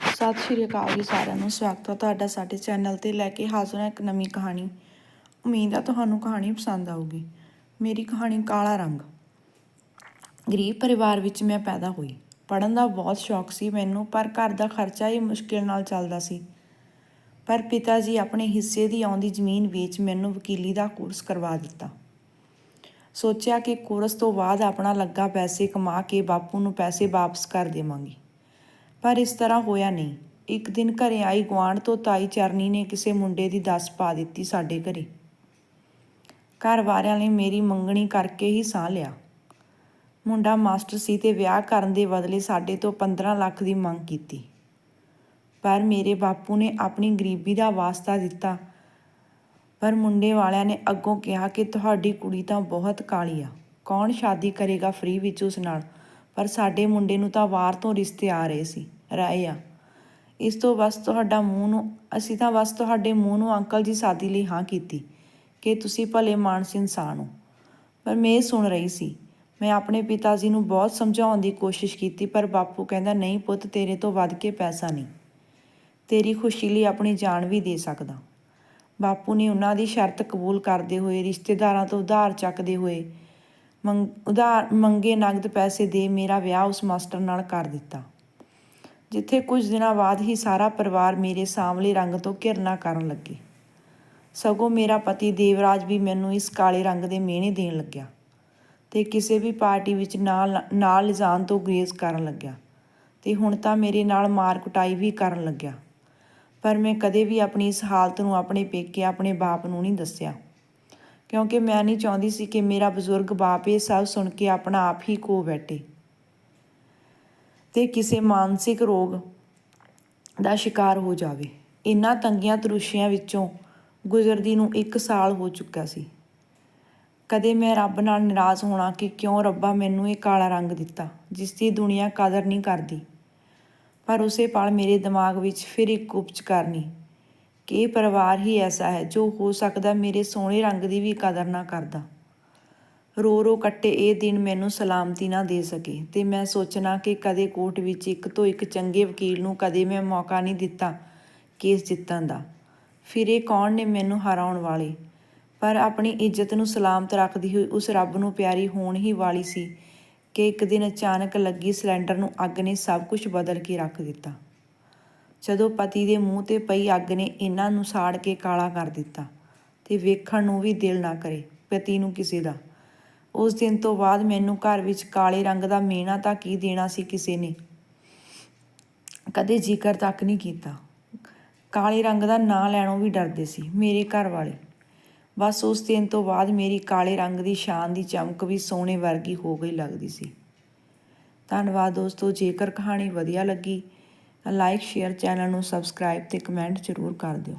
ਸਤਿ ਸ਼੍ਰੀ ਅਕਾਲ ਜੀ ਸਾਰਿਆਂ ਨੂੰ, ਸਵਾਗਤ ਹੈ ਤੁਹਾਡਾ ਸਾਡੇ ਚੈਨਲ ਤੇ ਲੈ ਕੇ ਹਾਜ਼ਰ ਹਾਂ ਇੱਕ ਨਵੀਂ ਕਹਾਣੀ। ਉਮੀਦ ਹੈ ਤੁਹਾਨੂੰ ਕਹਾਣੀ ਪਸੰਦ ਆਊਗੀ। ਮੇਰੀ ਕਹਾਣੀ ਕਾਲਾ ਰੰਗ। ਗਰੀਬ ਪਰਿਵਾਰ ਵਿੱਚ ਮੈਂ ਪੈਦਾ ਹੋਈ। ਪੜਨ ਦਾ ਬਹੁਤ ਸ਼ੌਕ ਸੀ ਮੈਨੂੰ, ਪਰ ਘਰ ਦਾ ਖਰਚਾ ਹੀ ਮੁਸ਼ਕਿਲ ਨਾਲ ਚੱਲਦਾ ਸੀ। ਪਰ ਪਿਤਾ ਜੀ ਆਪਣੇ ਹਿੱਸੇ ਦੀ ਆਉਂਦੀ ਜ਼ਮੀਨ ਵੇਚ ਮੈਨੂੰ ਵਕੀਲੀ ਦਾ ਕੋਰਸ ਕਰਵਾ ਦਿੱਤਾ। ਸੋਚਿਆ ਕਿ ਕੋਰਸ ਤੋਂ ਬਾਅਦ ਆਪਣਾ ਲੱਗਾ ਪੈਸੇ ਕਮਾ ਕੇ ਬਾਪੂ ਨੂੰ ਪੈਸੇ ਵਾਪਸ ਕਰ ਦੇਵਾਂਗੀ। ਪਰ ਇਸ ਤਰ੍ਹਾਂ ਹੋਇਆ ਨਹੀਂ। ਇੱਕ ਦਿਨ ਘਰੇ ਆਈ ਗੁਆਂਢ ਤੋਂ ਤਾਈ ਚਰਨੀ ਨੇ ਕਿਸੇ ਮੁੰਡੇ ਦੀ ਦੱਸ ਪਾ ਦਿੱਤੀ ਸਾਡੇ ਘਰੇ। ਘਰ ਵਾਲਿਆਂ ਨੇ ਮੇਰੀ ਮੰਗਣੀ ਕਰਕੇ ਹੀ ਸਾਹ ਲਿਆ। ਮੁੰਡਾ ਮਾਸਟਰ ਸੀ ਤੇ ਵਿਆਹ ਕਰਨ ਦੇ ਬਦਲੇ ਸਾਡੇ ਤੋਂ 15 ਲੱਖ ਦੀ ਮੰਗ ਕੀਤੀ। ਪਰ ਮੇਰੇ ਬਾਪੂ ਨੇ ਆਪਣੀ ਗਰੀਬੀ ਦਾ ਵਾਸਤਾ ਦਿੱਤਾ। ਪਰ ਮੁੰਡੇ ਵਾਲਿਆਂ ਨੇ ਅੱਗੋਂ ਕਿਹਾ ਕਿ ਤੁਹਾਡੀ ਕੁੜੀ ਤਾਂ ਬਹੁਤ ਕਾਲੀ ਆ। ਕੌਣ ਸ਼ਾਦੀ ਕਰੇਗਾ ਫ੍ਰੀ ਵਿੱਚ ਉਸ ਨਾਲ? ਪਰ ਸਾਡੇ ਮੁੰਡੇ ਨੂੰ ਤਾਂ ਬਾਹਰ ਤੋਂ ਰਿਸ਼ਤੇ ਆ ਰਹੇ ਸੀ, ਰਾਏ ਆ। ਇਸ ਤੋਂ ਬਸ ਤੁਹਾਡਾ ਮੂੰਹ ਨੂੰ, ਅਸੀਂ ਤਾਂ ਬਸ ਤੁਹਾਡੇ ਮੂੰਹ ਨੂੰ ਅੰਕਲ ਜੀ ਸਾਦੀ ਲਈ ਹਾਂ ਕੀਤੀ, ਕਿ ਤੁਸੀਂ ਭਲੇ ਮਾਨਸ ਇਨਸਾਨ ਹੋ। ਪਰ ਮੈਂ ਇਹ ਸੁਣ ਰਹੀ ਸੀ, ਮੈਂ ਆਪਣੇ ਪਿਤਾ ਜੀ ਨੂੰ ਬਹੁਤ ਸਮਝਾਉਣ ਦੀ ਕੋਸ਼ਿਸ਼ ਕੀਤੀ, ਪਰ ਬਾਪੂ ਕਹਿੰਦਾ, ਨਹੀਂ ਪੁੱਤ, ਤੇਰੇ ਤੋਂ ਵੱਧ ਕੇ ਪੈਸਾ ਨਹੀਂ। ਤੇਰੀ ਖੁਸ਼ੀ ਲਈ ਆਪਣੀ ਜਾਨ ਵੀ ਦੇ ਸਕਦਾ। ਬਾਪੂ ਨੇ ਉਹਨਾਂ ਦੀ ਸ਼ਰਤ ਕਬੂਲ ਕਰਦੇ ਹੋਏ, ਰਿਸ਼ਤੇਦਾਰਾਂ ਤੋਂ ਉਧਾਰ ਚੱਕਦੇ ਹੋਏ ਉਧਾਰ, ਮੰਗੇ ਨਗਦ ਪੈਸੇ ਦੇ ਮੇਰਾ ਵਿਆਹ ਉਸ ਮਾਸਟਰ ਨਾਲ ਕਰ ਦਿੱਤਾ। ਜਿੱਥੇ ਕੁਝ ਦਿਨਾਂ ਬਾਅਦ ਹੀ ਸਾਰਾ ਪਰਿਵਾਰ ਮੇਰੇ ਸਾਹਮਣੇ ਰੰਗ ਤੋਂ ਘਿਰਨਾ ਕਰਨ ਲੱਗੇ। ਸਗੋਂ ਮੇਰਾ ਪਤੀ ਦੇਵਰਾਜ ਵੀ ਮੈਨੂੰ ਇਸ ਕਾਲੇ ਰੰਗ ਦੇ ਮਿਹਣੇ ਦੇਣ ਲੱਗਿਆ ਤੇ ਕਿਸੇ ਵੀ ਪਾਰਟੀ ਵਿੱਚ ਨਾਲ ਨਾਲ ਲਿਜਾਣ ਤੋਂ ਗਰੇਜ਼ ਕਰਨ ਲੱਗਿਆ ਤੇ ਹੁਣ ਤਾਂ ਮੇਰੇ ਨਾਲ ਮਾਰ ਕੁਟਾਈ ਵੀ ਕਰਨ ਲੱਗਿਆ। ਪਰ ਮੈਂ ਕਦੇ ਵੀ ਆਪਣੀ ਇਸ ਹਾਲਤ ਨੂੰ ਆਪਣੇ ਪੇਕੇ, ਆਪਣੇ ਬਾਪ ਨੂੰ ਨਹੀਂ ਦੱਸਿਆ। ਕਿਉਂਕਿ ਮੈਂ ਨਹੀਂ ਚਾਹੁੰਦੀ ਸੀ ਕਿ ਮੇਰਾ ਬਜ਼ੁਰਗ ਬਾਪ ਇਹ ਸਭ ਸੁਣ ਕੇ ਆਪਣਾ ਆਪ ਹੀ ਖੋ ਬੈਠੇ। ਤੇ ਕਿਸੇ ਮਾਨਸਿਕ ਰੋਗ ਦਾ ਸ਼ਿਕਾਰ ਹੋ ਜਾਵੇ। ਇਨ੍ਹਾਂ ਤੰਗੀਆਂ ਤਰੁਸ਼ੀਆਂ ਵਿੱਚੋਂ ਗੁਜ਼ਰਦੀ ਨੂੰ 1 ਸਾਲ ਹੋ ਚੁੱਕਾ ਸੀ। ਕਦੇ ਮੈਂ ਰੱਬ ਨਾਲ ਨਾਰਾਜ਼ ਹੋਣਾ ਕਿ ਕਿਉਂ ਰੱਬਾ ਮੈਨੂੰ ਇਹ ਕਾਲਾ ਰੰਗ ਦਿੱਤਾ, ਜਿਸ ਦੀ ਦੁਨੀਆ ਕਦਰ ਨਹੀਂ ਕਰਦੀ। ਪਰ ਉਸੇ ਪਲ ਮੇਰੇ ਦਿਮਾਗ ਵਿੱਚ ਫਿਰ ਇੱਕ ਉਪਚ ਕਰਨੀ ਕਿ ਇਹ ਪਰਿਵਾਰ ਹੀ ਐਸਾ ਹੈ ਜੋ ਹੋ ਸਕਦਾ ਮੇਰੇ ਸੋਹਣੇ ਰੰਗ ਦੀ ਵੀ ਕਦਰ ਨਾ ਕਰਦਾ। ਰੋ ਰੋ ਕੱਟੇ ਇਹ ਦਿਨ ਮੈਨੂੰ ਸਲਾਮਤੀ ਨਾ ਦੇ ਸਕੇ ਤੇ ਮੈਂ ਸੋਚਣਾ ਕਿ ਕਦੇ ਕੋਰਟ ਵਿੱਚ ਇੱਕ ਤੋਂ ਇੱਕ ਚੰਗੇ ਵਕੀਲ ਨੂੰ ਕਦੇ ਮੈਂ ਮੌਕਾ ਨਹੀਂ ਦਿੱਤਾ ਕੇਸ ਜਿੱਤਣ ਦਾ। ਫਿਰ ਇਹ ਕੌਣ ਨੇ ਮੈਨੂੰ ਹਰਾਉਣ ਵਾਲੇ? ਪਰ ਆਪਣੀ ਇੱਜ਼ਤ ਨੂੰ ਸਲਾਮਤ ਰੱਖਦੀ ਹੋਈ ਉਸ ਰੱਬ ਨੂੰ ਪਿਆਰੀ ਹੋਣ ਹੀ ਵਾਲੀ ਸੀ ਕਿ ਇੱਕ ਦਿਨ ਅਚਾਨਕ ਲੱਗੀ ਸਿਲੰਡਰ ਨੂੰ ਅੱਗ ਨੇ ਸਭ ਕੁਝ ਬਦਲ ਕੇ ਰੱਖ ਦਿੱਤਾ। ਜਦੋਂ ਪਤੀ ਦੇ ਮੂੰਹ ਤੇ ਪਈ ਅੱਗ ਨੇ ਇਹਨਾਂ ਨੂੰ ਸਾੜ ਕੇ ਕਾਲਾ ਕਰ ਦਿੱਤਾ ਤੇ ਵੇਖਣ ਨੂੰ ਵੀ ਦਿਲ ਨਾ ਕਰੇ ਪਤੀ ਨੂੰ ਕਿਸੇ ਦਾ। ਉਸ ਦਿਨ ਤੋਂ ਬਾਅਦ ਮੈਨੂੰ ਘਰ ਵਿੱਚ ਕਾਲੇ ਰੰਗ ਦਾ ਮੀਣਾ ਤਾਂ ਕੀ ਦੇਣਾ ਸੀ ਕਿਸੇ ਨੇ? ਕਦੇ ਜ਼ਿਕਰ ਤੱਕ ਨਹੀਂ ਕੀਤਾ। ਕਾਲੇ ਰੰਗ ਦਾ ਨਾਂ ਲੈਣੋਂ ਵੀ ਡਰਦੇ ਸੀ ਮੇਰੇ ਘਰ ਵਾਲੇ। ਬਸ ਉਸ ਦਿਨ ਤੋਂ ਬਾਅਦ ਮੇਰੀ ਕਾਲੇ ਰੰਗ ਦੀ ਸ਼ਾਨ ਦੀ ਚਮਕ ਵੀ ਸੋਨੇ ਵਰਗੀ ਹੋ ਗਈ ਲੱਗਦੀ ਸੀ। ਧੰਨਵਾਦ ਦੋਸਤੋ, ਜੇਕਰ ਕਹਾਣੀ ਵਧੀਆ ਲੱਗੀ ਲਾਈਕ ਸ਼ੇਅਰ ਚੈਨਲ ਨੂੰ ਸਬਸਕ੍ਰਾਈਬ ਤੇ ਕਮੈਂਟ ਜ਼ਰੂਰ ਕਰ ਦਿਓ।